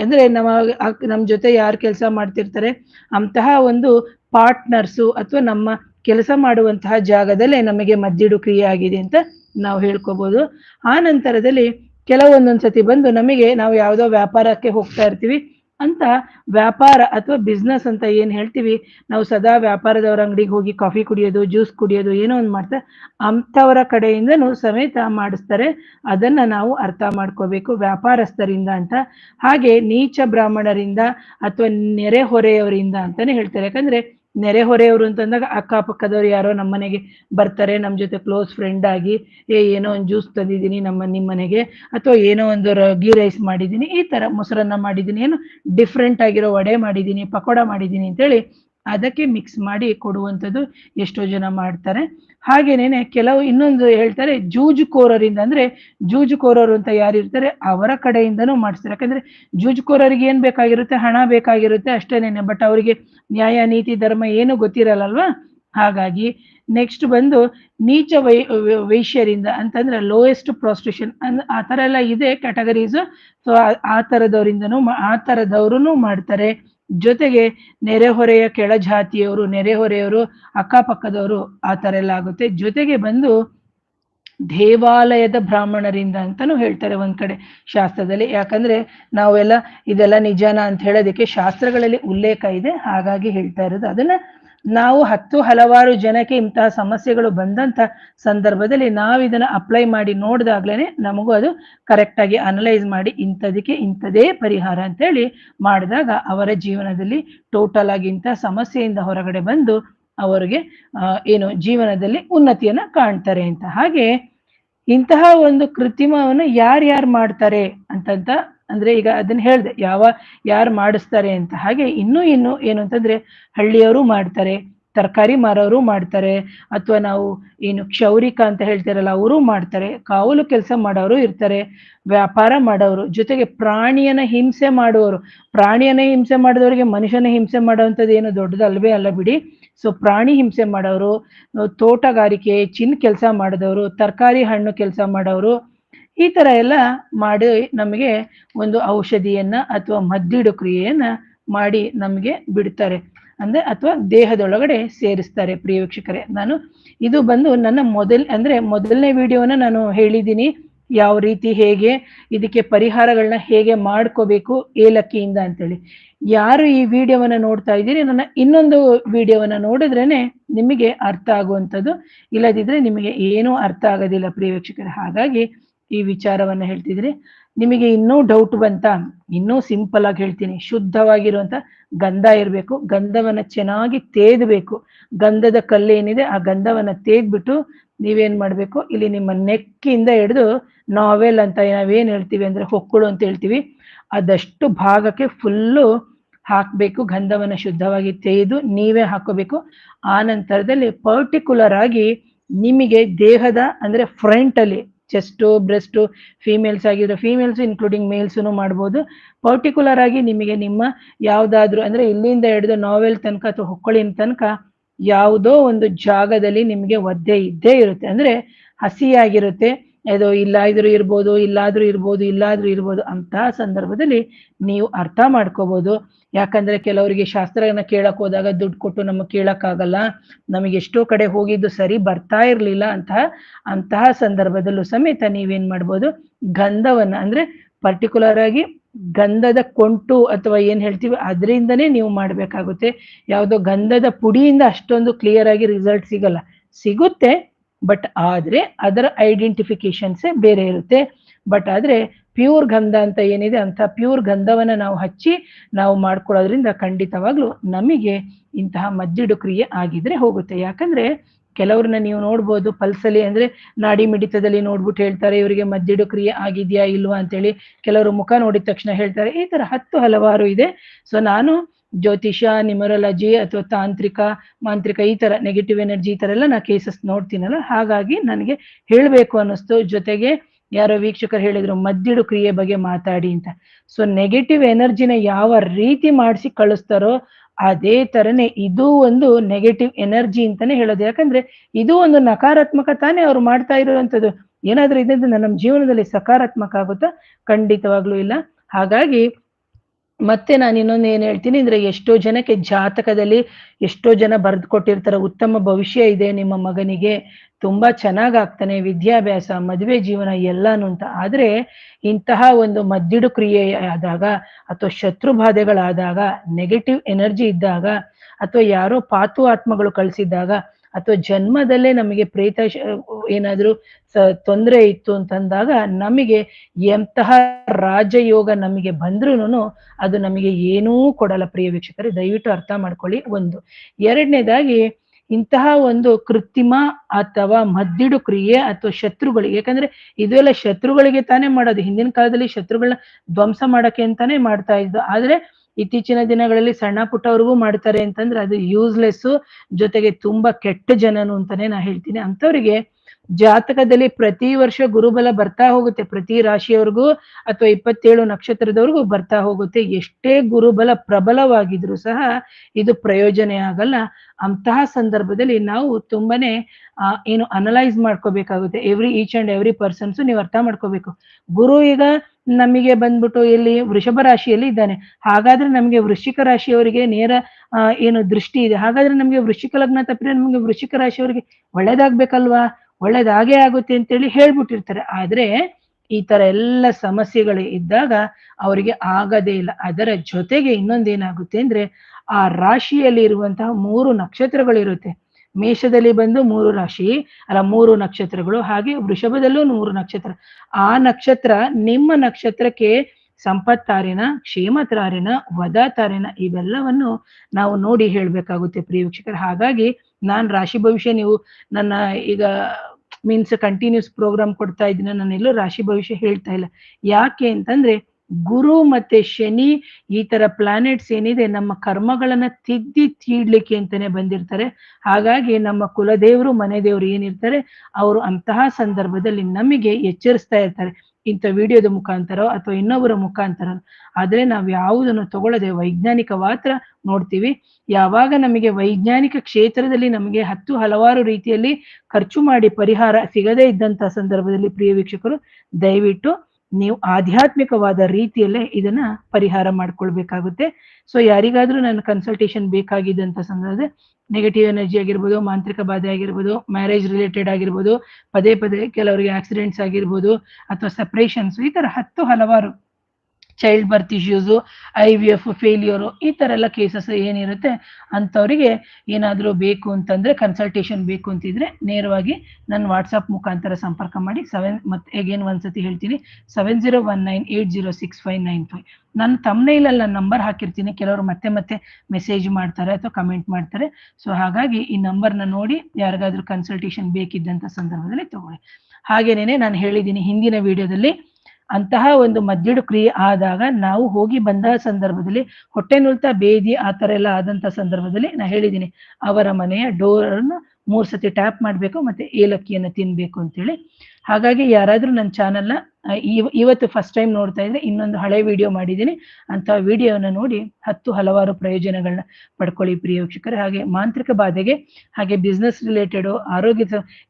ಅಂದ್ರೆ ನಮ್ಮ ನಮ್ಮ ನಮ್ ಜೊತೆ ಯಾರು ಕೆಲಸ ಮಾಡ್ತಿರ್ತಾರೆ ಅಂತಹ ಒಂದು ಪಾರ್ಟ್ನರ್ಸು ಅಥವಾ ನಮ್ಮ ಕೆಲಸ ಮಾಡುವಂತಹ ಜಾಗದಲ್ಲೇ ನಮಗೆ ಮದ್ದಿಡು ಕ್ರಿಯೆ ಆಗಿದೆ ಅಂತ ನಾವು ಹೇಳ್ಕೋಬಹುದು ಆ ನಂತರದಲ್ಲಿ ಕೆಲವೊಂದೊಂದ್ಸತಿ ಬಂದು ನಮಗೆ ನಾವು ಯಾವುದೋ ವ್ಯಾಪಾರಕ್ಕೆ ಹೋಗ್ತಾ ಇರ್ತೀವಿ ಅಂತ ವ್ಯಾಪಾರ ಅಥವಾ ಬಿಸ್ನೆಸ್ ಅಂತ ಏನ್ ಹೇಳ್ತೀವಿ, ನಾವು ಸದಾ ವ್ಯಾಪಾರದವರ ಅಂಗಡಿಗೆ ಹೋಗಿ ಕಾಫಿ ಕುಡಿಯೋದು ಜ್ಯೂಸ್ ಕುಡಿಯೋದು ಏನೋ ಒಂದು ಮಾಡ್ತಾ ಅಂಥವರ ಕಡೆಯಿಂದನೂ ಸಮೇತ ಮಾಡಿಸ್ತಾರೆ. ಅದನ್ನ ನಾವು ಅರ್ಥ ಮಾಡ್ಕೋಬೇಕು ವ್ಯಾಪಾರಸ್ಥರಿಂದ ಅಂತ. ಹಾಗೆ ನೀಚ ಬ್ರಾಹ್ಮಣರಿಂದ ಅಥವಾ ನೆರೆಹೊರೆಯವರಿಂದ ಅಂತಾನೆ ಹೇಳ್ತಾರೆ. ಯಾಕಂದ್ರೆ ನೆರೆಹೊರೆಯವರು ಅಂತಂದಾಗ ಅಕ್ಕಪಕ್ಕದವ್ರು ಯಾರೋ ನಮ್ಮ ಮನೆಗೆ ಬರ್ತಾರೆ, ನಮ್ಮ ಜೊತೆ ಕ್ಲೋಸ್ ಫ್ರೆಂಡ್ ಆಗಿ, ಏ, ಏನೋ ಒಂದು ಜ್ಯೂಸ್ ತಂದಿದ್ದೀನಿ ನಮ್ಮ ನಿಮ್ಮ ಮನೆಗೆ, ಅಥವಾ ಏನೋ ಒಂದು ಗೀ ರೈಸ್ ಮಾಡಿದ್ದೀನಿ, ಈ ತರ ಮೊಸರನ್ನ ಮಾಡಿದ್ದೀನಿ, ಏನು ಡಿಫ್ರೆಂಟ್ ಆಗಿರೋ ವಡೆ ಮಾಡಿದ್ದೀನಿ, ಪಕೋಡ ಮಾಡಿದ್ದೀನಿ ಅಂತೇಳಿ ಅದಕ್ಕೆ ಮಿಕ್ಸ್ ಮಾಡಿ ಕೊಡುವಂಥದ್ದು ಎಷ್ಟೋ ಜನ ಮಾಡ್ತಾರೆ. ಹಾಗೇನೇನೆ ಕೆಲವು ಇನ್ನೊಂದು ಹೇಳ್ತಾರೆ ಜೂಜುಕೋರರಿಂದ ಅಂದ್ರೆ ಜೂಜುಕೋರರು ಅಂತ ಯಾರು ಇರ್ತಾರೆ ಅವರ ಕಡೆಯಿಂದನೂ ಮಾಡಿಸ್ತಾರೆ. ಯಾಕಂದ್ರೆ ಜೂಜುಕೋರರಿಗೆ ಏನ್ ಬೇಕಾಗಿರುತ್ತೆ? ಹಣ ಬೇಕಾಗಿರುತ್ತೆ ಅಷ್ಟೇನೇನೆ. ಬಟ್ ಅವರಿಗೆ ನ್ಯಾಯ, ನೀತಿ, ಧರ್ಮ ಏನು ಗೊತ್ತಿರಲ್ಲಲ್ವಾ? ಹಾಗಾಗಿ ನೆಕ್ಸ್ಟ್ ಬಂದು ನೀಚ ವೈ ವೈಶ್ಯರಿಂದ ಅಂತಂದ್ರೆ ಲೋಯೆಸ್ಟ್ ಪ್ರಾಸ್ಟಿಟ್ಯೂಷನ್ ಅಂದ್ ಆ ಥರ ಎಲ್ಲ ಇದೆ ಕ್ಯಾಟಗರೀಸ್ ಸೊ ಆ ಥರದವರಿಂದನೂ ಆ ಥರದವ್ರು ಮಾಡ್ತಾರೆ. ಜೊತೆಗೆ ನೆರೆಹೊರೆಯ ಕೆಳಜಾತಿಯವರು ನೆರೆಹೊರೆಯವರು ಅಕ್ಕಪಕ್ಕದವರು ಆ ಥರ ಎಲ್ಲ ಆಗುತ್ತೆ. ಜೊತೆಗೆ ಬಂದು ದೇವಾಲಯದ ಬ್ರಾಹ್ಮಣರಿಂದ ಅಂತಾನು ಹೇಳ್ತಾರೆ ಒಂದ್ ಕಡೆ ಶಾಸ್ತ್ರದಲ್ಲಿ. ಯಾಕಂದ್ರೆ ನಾವೆಲ್ಲ ಇದೆಲ್ಲ ನಿಜಾನ ಅಂತ ಹೇಳೋದಕ್ಕೆ ಶಾಸ್ತ್ರಗಳಲ್ಲಿ ಉಲ್ಲೇಖ ಇದೆ. ಹಾಗಾಗಿ ಹೇಳ್ತಾ ಇರೋದು. ಅದನ್ನ ನಾವು ಹತ್ತು ಹಲವಾರು ಜನಕ್ಕೆ ಇಂತಹ ಸಮಸ್ಯೆಗಳು ಬಂದಂತ ಸಂದರ್ಭದಲ್ಲಿ ನಾವು ಇದನ್ನ ಅಪ್ಲೈ ಮಾಡಿ ನೋಡಿದಾಗ್ಲೇನೆ ನಮಗೂ ಅದು ಕರೆಕ್ಟ್ ಆಗಿ ಅನಲೈಸ್ ಮಾಡಿ ಇಂಥದಕ್ಕೆ ಇಂಥದೇ ಪರಿಹಾರ ಅಂತ ಹೇಳಿ ಮಾಡಿದಾಗ ಅವರ ಜೀವನದಲ್ಲಿ ಟೋಟಲ್ ಆಗಿ ಇಂಥ ಸಮಸ್ಯೆಯಿಂದ ಹೊರಗಡೆ ಬಂದು ಅವರಿಗೆ ಏನು ಜೀವನದಲ್ಲಿ ಉನ್ನತಿಯನ್ನ ಕಾಣ್ತಾರೆ ಅಂತ. ಹಾಗೆ ಇಂತಹ ಒಂದು ಕೃತ್ರಿಮವನ್ನು ಯಾರ್ಯಾರು ಮಾಡ್ತಾರೆ ಅಂತಂತ ಅಂದ್ರೆ ಈಗ ಅದನ್ನ ಹೇಳ್ದೆ, ಯಾವ, ಯಾರು ಮಾಡಿಸ್ತಾರೆ ಅಂತ. ಹಾಗೆ ಇನ್ನೂ, ಇನ್ನು ಏನು ಅಂತಂದ್ರೆ ಹಳ್ಳಿಯವರು ಮಾಡ್ತಾರೆ, ತರಕಾರಿ ಮಾರೋರು ಮಾಡ್ತಾರೆ, ಅಥವಾ ನಾವು ಏನು ಕ್ಷೌರಿಕ ಅಂತ ಹೇಳ್ತಾರಲ್ಲ, ಅವರು ಮಾಡ್ತಾರೆ, ಕಾವಲು ಕೆಲಸ ಮಾಡೋರು ಇರ್ತಾರೆ, ವ್ಯಾಪಾರ ಮಾಡೋರು, ಜೊತೆಗೆ ಪ್ರಾಣಿಯನ್ನ ಹಿಂಸೆ ಮಾಡುವವರು. ಪ್ರಾಣಿಯನ್ನ ಹಿಂಸೆ ಮಾಡಿದವರಿಗೆ ಮನುಷ್ಯನ ಹಿಂಸೆ ಮಾಡುವಂಥದ್ದು ಏನು ದೊಡ್ಡದಲ್ವೇ ಅಲ್ಲ ಬಿಡಿ. ಸೊ ಪ್ರಾಣಿ ಹಿಂಸೆ ಮಾಡೋರು, ತೋಟಗಾರಿಕೆ, ಚಿನ್ ಕೆಲಸ ಮಾಡಿದವರು, ತರಕಾರಿ ಹಣ್ಣು ಕೆಲಸ ಮಾಡೋರು ಈ ತರ ಎಲ್ಲ ಮಾಡಿ ನಮಗೆ ಒಂದು ಔಷಧಿಯನ್ನ ಅಥವಾ ಮದ್ದಿಡು ಕ್ರಿಯೆಯನ್ನ ಮಾಡಿ ನಮಗೆ ಬಿಡ್ತಾರೆ. ಅಂದ್ರೆ ಅಥವಾ ದೇಹದೊಳಗಡೆ ಸೇರಿಸ್ತಾರೆ ಪ್ರಿಯ ವೀಕ್ಷಕರೇ. ನಾನು ಇದು ಬಂದು ನನ್ನ ಮೊದಲ್, ಅಂದ್ರೆ ಮೊದಲನೇ ವಿಡಿಯೋನ ನಾನು ಹೇಳಿದ್ದೀನಿ. ಯಾವ ರೀತಿ ಹೇಗೆ, ಇದಕ್ಕೆ ಪರಿಹಾರಗಳನ್ನ ಹೇಗೆ ಮಾಡ್ಕೋಬೇಕು, ಏಲಕ್ಕಿಯಿಂದ ಅಂತೇಳಿ. ಯಾರು ಈ ವಿಡಿಯೋವನ್ನ ನೋಡ್ತಾ ಇದ್ದೀರಿ, ನನ್ನ ಇನ್ನೊಂದು ವಿಡಿಯೋವನ್ನ ನೋಡಿದ್ರೇನೆ ನಿಮಗೆ ಅರ್ಥ ಆಗುವಂಥದ್ದು. ಇಲ್ಲದಿದ್ರೆ ನಿಮಗೆ ಏನೂ ಅರ್ಥ ಆಗೋದಿಲ್ಲ ಪ್ರಿಯ ವೀಕ್ಷಕರೇ. ಹಾಗಾಗಿ ಈ ವಿಚಾರವನ್ನ ಹೇಳ್ತಿದ್ರಿ, ನಿಮಗೆ ಇನ್ನೂ ಡೌಟ್ ಬಂತ, ಇನ್ನೂ ಸಿಂಪಲ್ ಆಗಿ ಹೇಳ್ತೀನಿ, ಶುದ್ಧವಾಗಿರುವಂತ ಗಂಧ ಇರಬೇಕು, ಗಂಧವನ್ನ ಚೆನ್ನಾಗಿ ತೇದ್ಬೇಕು. ಗಂಧದ ಕಲ್ಲು ಏನಿದೆ, ಆ ಗಂಧವನ್ನ ತೇದ್ಬಿಟ್ಟು ನೀವೇನ್ ಮಾಡ್ಬೇಕು, ಇಲ್ಲಿ ನಿಮ್ಮ ನೆಕ್ಕಿಂದ ಹಿಡಿದು ನಾವೆಲ್ ಅಂತ ನಾವೇನ್ ಹೇಳ್ತೀವಿ ಅಂದ್ರೆ ಹೊಕ್ಕಳು ಅಂತ ಹೇಳ್ತೀವಿ, ಅದಷ್ಟು ಭಾಗಕ್ಕೆ ಫುಲ್ಲು ಹಾಕ್ಬೇಕು, ಗಂಧವನ್ನ ಶುದ್ಧವಾಗಿ ತೇದು ನೀವೇ ಹಾಕೋಬೇಕು ಆ ನಂತರದಲ್ಲಿ ಪರ್ಟಿಕ್ಯುಲರ್ ಆಗಿ ನಿಮಗೆ ದೇಹದ ಅಂದ್ರೆ ಫ್ರಂಟ್ ಅಲ್ಲಿ ಚೆಸ್ಟು ಬ್ರೆಸ್ಟು ಫೀಮೇಲ್ಸ್ ಆಗಿದ್ರೆ ಫೀಮೇಲ್ಸ್ ಇನ್ಕ್ಲೂಡಿಂಗ್ ಮೇಲ್ಸೂ ಮಾಡ್ಬೋದು. ಪರ್ಟಿಕ್ಯುಲರ್ ಆಗಿ ನಿಮಗೆ ನಿಮ್ಮ ಯಾವ್ದಾದ್ರು ಅಂದ್ರೆ ಇಲ್ಲಿಂದ ಹಿಡಿದು ನಾವೆಲ್ ತನಕ ಅಥವಾ ಹೊಕ್ಕಳಿನ ತನಕ ಯಾವುದೋ ಒಂದು ಜಾಗದಲ್ಲಿ ನಿಮಗೆ ಒದ್ದೆ ಇದ್ದೇ ಇರುತ್ತೆ. ಅಂದ್ರೆ ಹಸಿಯಾಗಿರುತ್ತೆ. ಅದು ಇಲ್ಲಾದ್ರೂ ಇರ್ಬೋದು ಇಲ್ಲಾದ್ರೂ ಇರ್ಬೋದು ಇಲ್ಲಾದ್ರೂ ಇರ್ಬೋದು ಅಂತಹ ಸಂದರ್ಭದಲ್ಲಿ ನೀವು ಅರ್ಥ ಮಾಡ್ಕೋಬಹುದು ಯಾಕಂದ್ರೆ ಕೆಲವರಿಗೆ ಶಾಸ್ತ್ರನ ಕೇಳಕ್ ಹೋದಾಗ ದುಡ್ಡು ಕೊಟ್ಟು ನಮಗೆ ಕೇಳಕ್ಕಾಗಲ್ಲ, ನಮಗೆ ಎಷ್ಟೋ ಕಡೆ ಹೋಗಿದ್ದು ಸರಿ ಬರ್ತಾ ಇರಲಿಲ್ಲ ಅಂತಹ ಅಂತಹ ಸಂದರ್ಭದಲ್ಲೂ ಸಮೇತ ನೀವೇನ್ ಮಾಡ್ಬೋದು, ಗಂಧವನ್ನ ಅಂದ್ರೆ ಪರ್ಟಿಕ್ಯುಲರ್ ಆಗಿ ಗಂಧದ ಕೊಂಟು ಅಥವಾ ಏನ್ ಹೇಳ್ತೀವಿ ಅದರಿಂದನೇ ನೀವು ಮಾಡ್ಬೇಕಾಗುತ್ತೆ. ಯಾವುದೋ ಗಂಧದ ಪುಡಿಯಿಂದ ಅಷ್ಟೊಂದು ಕ್ಲಿಯರ್ ಆಗಿ ರಿಸಲ್ಟ್ ಸಿಗಲ್ಲ. ಸಿಗುತ್ತೆ ಬಟ್ ಆದರೆ ಅದರ ಐಡೆಂಟಿಫಿಕೇಶನ್ಸೇ ಬೇರೆ ಇರುತ್ತೆ. ಬಟ್ ಆದರೆ ಪ್ಯೂರ್ ಗಂಧ ಅಂತ ಏನಿದೆ ಅಂತ ಪ್ಯೂರ್ ಗಂಧವನ್ನು ನಾವು ಹಚ್ಚಿ ನಾವು ಮಾಡ್ಕೊಳ್ಳೋದ್ರಿಂದ ಖಂಡಿತವಾಗ್ಲೂ ನಮಗೆ ಇಂತಹ ಮದ್ದಿಡು ಕ್ರಿಯೆ ಆಗಿದ್ರೆ ಹೋಗುತ್ತೆ. ಯಾಕಂದ್ರೆ ಕೆಲವ್ರನ್ನ ನೀವು ನೋಡ್ಬೋದು ಪಲ್ಸಲ್ಲಿ ಅಂದ್ರೆ ನಾಡಿ ಮಿಡಿತದಲ್ಲಿ ನೋಡ್ಬಿಟ್ಟು ಹೇಳ್ತಾರೆ, ಇವರಿಗೆ ಮದ್ದಿಡು ಕ್ರಿಯೆ ಆಗಿದೆಯಾ ಇಲ್ವಾ? ಅಂತೇಳಿ. ಕೆಲವರು ಮುಖ ನೋಡಿದ ತಕ್ಷಣ ಹೇಳ್ತಾರೆ, ಈ ತರ ಹತ್ತು ಹಲವಾರು ಇದೆ. ಸೊ ನಾನು ಜ್ಯೋತಿಷ ನ್ಯೂಮರಾಲಜಿ ಅಥವಾ ತಾಂತ್ರಿಕ, ಮಾಂತ್ರಿಕ ಈ ತರ ನೆಗೆಟಿವ್ ಎನರ್ಜಿ ಈ ತರ ಎಲ್ಲ ನಾ ಕೇಸಸ್ ನೋಡ್ತೀನಲ್ಲ, ಹಾಗಾಗಿ ನನಗೆ ಹೇಳಬೇಕು ಅನ್ನಿಸ್ತು. ಜೊತೆಗೆ ಯಾರೋ ವೀಕ್ಷಕರು ಹೇಳಿದ್ರು, ಮದ್ದಿಡು ಕ್ರಿಯೆ ಬಗ್ಗೆ ಮಾತಾಡಿ ಅಂತ. ಸೊ ನೆಗೆಟಿವ್ ಎನರ್ಜಿನ ಯಾವ ರೀತಿ ಮಾಡಿಸಿ ಕಳಿಸ್ತಾರೋ ಅದೇ ತರನೇ ಇದು ಒಂದು ನೆಗೆಟಿವ್ ಎನರ್ಜಿ ಅಂತಾನೆ ಹೇಳೋದು. ಯಾಕಂದ್ರೆ ಇದು ಒಂದು ನಕಾರಾತ್ಮಕ ತಾನೇ ಅವ್ರು ಮಾಡ್ತಾ ಇರುವಂತದ್ದು ಏನಾದ್ರೂ ಇದರಿಂದ ನಮ್ಮ ಜೀವನದಲ್ಲಿ ಸಕಾರಾತ್ಮಕ ಆಗುತ್ತಾ? ಖಂಡಿತವಾಗ್ಲೂ ಇಲ್ಲ. ಹಾಗಾಗಿ ಮತ್ತೆ ನಾನು ಇನ್ನೊಂದು ಏನ್ ಹೇಳ್ತೀನಿ, ಅಂದ್ರೆ ಎಷ್ಟೋ ಜನಕ್ಕೆ ಜಾತಕದಲ್ಲಿ ಎಷ್ಟೋ ಜನ ಬರೆದು ಕೊಟ್ಟಿರ್ತಾರೆ ಉತ್ತಮ ಭವಿಷ್ಯ ಇದೆ ನಿಮ್ಮ ಮಗನಿಗೆ, ತುಂಬಾ ಚೆನ್ನಾಗಾಗ್ತಾನೆ, ವಿದ್ಯಾಭ್ಯಾಸ, ಮದುವೆ ಜೀವನ ಎಲ್ಲಾನು ಅಂತ. ಆದ್ರೆ ಇಂತಹ ಒಂದು ಮದ್ದಿಡು ಕ್ರಿಯೆ ಆದಾಗ, ಅಥವಾ ಶತ್ರು ಬಾಧೆಗಳಾದಾಗ ನೆಗೆಟಿವ್ ಎನರ್ಜಿ ಇದ್ದಾಗ, ಅಥವಾ ಯಾರೋ ಪಾತು ಆತ್ಮಗಳು ಕಳಿಸಿದಾಗ ಅಥವಾ ಜನ್ಮದಲ್ಲೇ ನಮಗೆ ಪ್ರೇತ ಏನಾದರೂ ತೊಂದರೆ ಇತ್ತು ಅಂತಂದಾಗ ನಮಗೆ ಎಂತಹ ರಾಜಯೋಗ ನಮಗೆ ಬಂದ್ರೂನು ಅದು ನಮಗೆ ಏನೂ ಕೊಡಲ್ಲ ಪ್ರಿಯ ವೀಕ್ಷಕರೇ. ದಯವಿಟ್ಟು ಅರ್ಥ ಮಾಡ್ಕೊಳ್ಳಿ. ಒಂದು. ಎರಡನೇದಾಗಿ ಇಂತಹ ಒಂದು ಕೃತ್ರಿಮ ಅಥವಾ ಮದ್ದಿಡು ಕ್ರಿಯೆ ಅಥವಾ ಶತ್ರುಗಳಿಗೆ ಯಾಕಂದ್ರೆ ಇದೆಲ್ಲ ಶತ್ರುಗಳಿಗೆ ತಾನೇ ಮಾಡೋದು. ಹಿಂದಿನ ಕಾಲದಲ್ಲಿ ಶತ್ರುಗಳನ್ನ ಧ್ವಂಸ ಮಾಡಕ್ಕೆ ಅಂತಾನೆ ಮಾಡ್ತಾ ಇದ್ದು. ಆದ್ರೆ ಇತ್ತೀಚಿನ ದಿನಗಳಲ್ಲಿ ಸಣ್ಣ ಪುಟ್ಟವ್ರಿಗೂ ಮಾಡ್ತಾರೆ ಅಂತಂದ್ರೆ ಅದು ಯೂಸ್ಲೆಸ್ ಜೊತೆಗೆ ತುಂಬಾ ಕೆಟ್ಟ ಜನನು ಅಂತಾನೆ ನಾ ಹೇಳ್ತೀನಿ. ಅಂತವ್ರಿಗೆ ಜಾತಕದಲ್ಲಿ ಪ್ರತಿ ವರ್ಷ ಗುರುಬಲ ಬರ್ತಾ ಹೋಗುತ್ತೆ. ಪ್ರತಿ ರಾಶಿಯವ್ರಿಗೂ ಅಥವಾ ಇಪ್ಪತ್ತೇಳು ನಕ್ಷತ್ರದವ್ರಿಗೂ ಬರ್ತಾ ಹೋಗುತ್ತೆ. ಎಷ್ಟೇ ಗುರುಬಲ ಪ್ರಬಲವಾಗಿದ್ರು ಸಹ ಇದು ಪ್ರಯೋಜನ ಆಗಲ್ಲ. ಅಂತಹ ಸಂದರ್ಭದಲ್ಲಿ ನಾವು ತುಂಬಾನೇ ಏನು ಅನಲೈಸ್ ಮಾಡ್ಕೋಬೇಕಾಗುತ್ತೆ. Every each and every persons ನೀವು ಅರ್ಥ ಮಾಡ್ಕೋಬೇಕು. ಗುರು ಈಗ ನಮಗೆ ಬಂದ್ಬಿಟ್ಟು ಇಲ್ಲಿ ವೃಷಭ ರಾಶಿಯಲ್ಲಿ ಇದ್ದಾನೆ. ಹಾಗಾದ್ರೆ ನಮಗೆ ವೃಶ್ಚಿಕ ರಾಶಿಯವರಿಗೆ ನೇರ ಏನು ದೃಷ್ಟಿ ಇದೆ. ಹಾಗಾದ್ರೆ ನಮಗೆ ವೃಶ್ಚಿಕ ಲಗ್ನ ತಪ್ಪಿದ್ರೆ ನಮಗೆ ವೃಶ್ಚಿಕ ರಾಶಿಯವರಿಗೆ ಒಳ್ಳೇದಾಗ್ಬೇಕಲ್ವಾ? ಒಳ್ಳೇದಾಗೇ ಆಗುತ್ತೆ ಅಂತೇಳಿ ಹೇಳ್ಬಿಟ್ಟಿರ್ತಾರೆ. ಆದ್ರೆ ಈ ತರ ಎಲ್ಲ ಸಮಸ್ಯೆಗಳು ಇದ್ದಾಗ ಅವರಿಗೆ ಆಗದೇ ಇಲ್ಲ. ಅದರ ಜೊತೆಗೆ ಇನ್ನೊಂದೇನಾಗುತ್ತೆ ಅಂದ್ರೆ ಆ ರಾಶಿಯಲ್ಲಿ ಇರುವಂತಹ ಮೂರು ನಕ್ಷತ್ರಗಳಿರುತ್ತೆ. ಮೇಷದಲ್ಲಿ ಬಂದು ಮೂರು ರಾಶಿ, ಅಲ್ಲ ಮೂರು ನಕ್ಷತ್ರಗಳು, ಹಾಗೆ ವೃಷಭದಲ್ಲೂ ಮೂರು ನಕ್ಷತ್ರ. ಆ ನಕ್ಷತ್ರ ನಿಮ್ಮ ನಕ್ಷತ್ರಕ್ಕೆ ಸಂಪತ್ತಾರಿನ, ಕ್ಷೇಮತಾರಿನ, ವದಾತಾರಿನ ಇವೆಲ್ಲವನ್ನು ನಾವು ನೋಡಿ ಹೇಳ್ಬೇಕಾಗುತ್ತೆ ಪ್ರಿಯ ಹಾಗಾಗಿ ನಾನ್ ರಾಶಿ ಭವಿಷ್ಯ ನೀವು ನನ್ನ ಈಗ ಮೀನ್ಸ್ ಕಂಟಿನ್ಯೂಸ್ ಪ್ರೋಗ್ರಾಮ್ ಕೊಡ್ತಾ ಇದ್ದೀನಿ ನಾನೆಲ್ಲೂ ರಾಶಿ ಭವಿಷ್ಯ ಹೇಳ್ತಾ ಇಲ್ಲ. ಯಾಕೆ ಅಂತಂದ್ರೆ ಗುರು ಮತ್ತೆ ಶನಿ ಈ ತರ ಪ್ಲಾನೆಟ್ಸ್ ಏನಿದೆ ನಮ್ಮ ಕರ್ಮಗಳನ್ನ ತಿದ್ದಿ ತೀಡ್ಲಿಕ್ಕೆ ಅಂತಾನೆ ಬಂದಿರ್ತಾರೆ. ಹಾಗಾಗಿ ನಮ್ಮ ಕುಲದೇವರು ಮನೆ ದೇವರು ಏನಿರ್ತಾರೆ, ಅವರು ಅಂತಹ ಸಂದರ್ಭದಲ್ಲಿ ನಮಗೆ ಎಚ್ಚರಿಸ್ತಾ ಇರ್ತಾರೆ. ಇಂಥ ವಿಡಿಯೋದ ಮುಖಾಂತರ ಅಥವಾ ಇನ್ನೊಬ್ಬರ ಮುಖಾಂತರ. ಆದ್ರೆ ನಾವು ಯಾವುದನ್ನು ತಗೊಳ್ಳದೆ ವೈಜ್ಞಾನಿಕ ಮಾತ್ರ ನೋಡ್ತೀವಿ. ಯಾವಾಗ ನಮಗೆ ವೈಜ್ಞಾನಿಕ ಕ್ಷೇತ್ರದಲ್ಲಿ ನಮಗೆ ಹತ್ತು ಹಲವಾರು ರೀತಿಯಲ್ಲಿ ಖರ್ಚು ಮಾಡಿ ಪರಿಹಾರ ಸಿಗದೇ ಇದ್ದಂತಹ ಸಂದರ್ಭದಲ್ಲಿ ಪ್ರಿಯ ವೀಕ್ಷಕರು, ದಯವಿಟ್ಟು ನೀವು ಆಧ್ಯಾತ್ಮಿಕವಾದ ರೀತಿಯಲ್ಲೇ ಇದನ್ನ ಪರಿಹಾರ ಮಾಡ್ಕೊಳ್ಬೇಕಾಗುತ್ತೆ. ಸೊ ಯಾರಿಗಾದ್ರೂ ನನ್ನ ಕನ್ಸಲ್ಟೇಷನ್ ಬೇಕಾಗಿದ್ದಂತ ಸಂದರ್ಭದಲ್ಲಿ ನೆಗೆಟಿವ್ ಎನರ್ಜಿ ಆಗಿರ್ಬೋದು, ಮಾಂತ್ರಿಕ ಬಾಧೆ ಆಗಿರ್ಬೋದು ಮ್ಯಾರೇಜ್ ರಿಲೇಟೆಡ್ ಆಗಿರ್ಬೋದು, ಪದೇ ಪದೇ ಕೆಲವರಿಗೆ ಆಕ್ಸಿಡೆಂಟ್ಸ್ ಆಗಿರ್ಬೋದು, ಅಥವಾ ಸಪ್ರೇಷನ್ಸ್ ಈ ತರ ಹತ್ತು ಹಲವಾರು child birth issues I V F failure ಈ ಥರ ಎಲ್ಲ ಕೇಸಸ್ ಏನಿರುತ್ತೆ, ಅಂಥವರಿಗೆ ಏನಾದರೂ ಬೇಕು ಅಂತಂದ್ರೆ ಕನ್ಸಲ್ಟೇಷನ್ ಬೇಕು ಅಂತಿದ್ರೆ ನೇರವಾಗಿ ನನ್ನ ವಾಟ್ಸಪ್ ಮುಖಾಂತರ ಸಂಪರ್ಕ ಮಾಡಿ ಸೆವೆನ್ ಮತ್ತೆ ಎಗೇನ್ ಒಂದ್ಸತಿ ಹೇಳ್ತೀನಿ seven zero one nine eight zero six five nine five ನನ್ನ ತಮ್ಮನೇಲೆಲ್ಲ ನಂಬರ್ ಹಾಕಿರ್ತೀನಿ, ಕೆಲವರು ಮತ್ತೆ ಮತ್ತೆ ಮೆಸೇಜ್ ಮಾಡ್ತಾರೆ ಅಥವಾ ಕಮೆಂಟ್ ಮಾಡ್ತಾರೆ. ಸೊ ಹಾಗಾಗಿ ಈ ನಂಬರ್ನ ನೋಡಿ ಯಾರಿಗಾದ್ರೂ ಕನ್ಸಲ್ಟೇಷನ್ ಬೇಕಿದ್ದಂಥ ಸಂದರ್ಭದಲ್ಲಿ ತಗೊಳ್ಳಿ. ಹಾಗೇನೇನೆ ನಾನು ಹೇಳಿದ್ದೀನಿ ಹಿಂದಿನ ವಿಡಿಯೋದಲ್ಲಿ ಅಂತಹ ಒಂದು ಮದ್ದಿಡು ಕ್ರಿಯೆ ಆದಾಗ ನಾವು ಹೋಗಿ ಬಂದ ಸಂದರ್ಭದಲ್ಲಿ ಹೊಟ್ಟೆ ನುಲ್ತಾ ಬೇದಿ ಆ ಥರ ಎಲ್ಲ ಆದಂತ ಸಂದರ್ಭದಲ್ಲಿ ನಾ ಹೇಳಿದ್ದೀನಿ. ಅವರ ಮನೆಯ ಡೋರ್ ಅನ್ನು ಮೂರ್ ಸತಿ ಟ್ಯಾಪ್ ಮಾಡಬೇಕು ಮತ್ತೆ ಏಲಕ್ಕಿಯನ್ನು ತಿನ್ನಬೇಕು ಅಂತೇಳಿ. ಹಾಗಾಗಿ ಯಾರಾದರೂ ನನ್ನ ಚಾನಲ್ನ ಇವತ್ತು ಫಸ್ಟ್ ಟೈಮ್ ನೋಡ್ತಾ ಇದ್ರೆ ಇನ್ನೊಂದು ಹಳೆ ವಿಡಿಯೋ ಮಾಡಿದ್ದೀನಿ. ಅಂತ ವಿಡಿಯೋನ ನೋಡಿ ಹತ್ತು ಹಲವಾರು ಪ್ರಯೋಜನಗಳನ್ನ ಪಡ್ಕೊಳ್ಳಿ ಪ್ರಿಯ ವೀಕ್ಷಕರು. ಹಾಗೆ ಮಾಂತ್ರಿಕ ಬಾಧೆಗೆ, ಹಾಗೆ ಬಿಸ್ನೆಸ್ ರಿಲೇಟೆಡ್ ಆರೋಗ್ಯ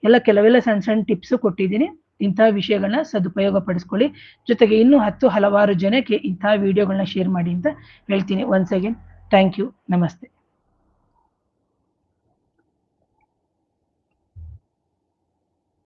ಎಲ್ಲ ಕೆಲವೆಲ್ಲ ಸಣ್ಣ ಸಣ್ಣ ಟಿಪ್ಸ್ ಕೊಟ್ಟಿದ್ದೀನಿ. ಇಂತಹ ವಿಷಯಗಳನ್ನ ಸದುಪಯೋಗ ಪಡಿಸ್ಕೊಳ್ಳಿ. ಜೊತೆಗೆ ಇನ್ನೂ ಹತ್ತು ಹಲವಾರು ಜನಕ್ಕೆ ಇಂತಹ ವಿಡಿಯೋಗಳನ್ನ ಶೇರ್ ಮಾಡಿ ಅಂತ ಹೇಳ್ತೀನಿ. ಒನ್ಸ್ ಅಗೇನ್ ಥ್ಯಾಂಕ್ ಯು ನಮಸ್ತೆ.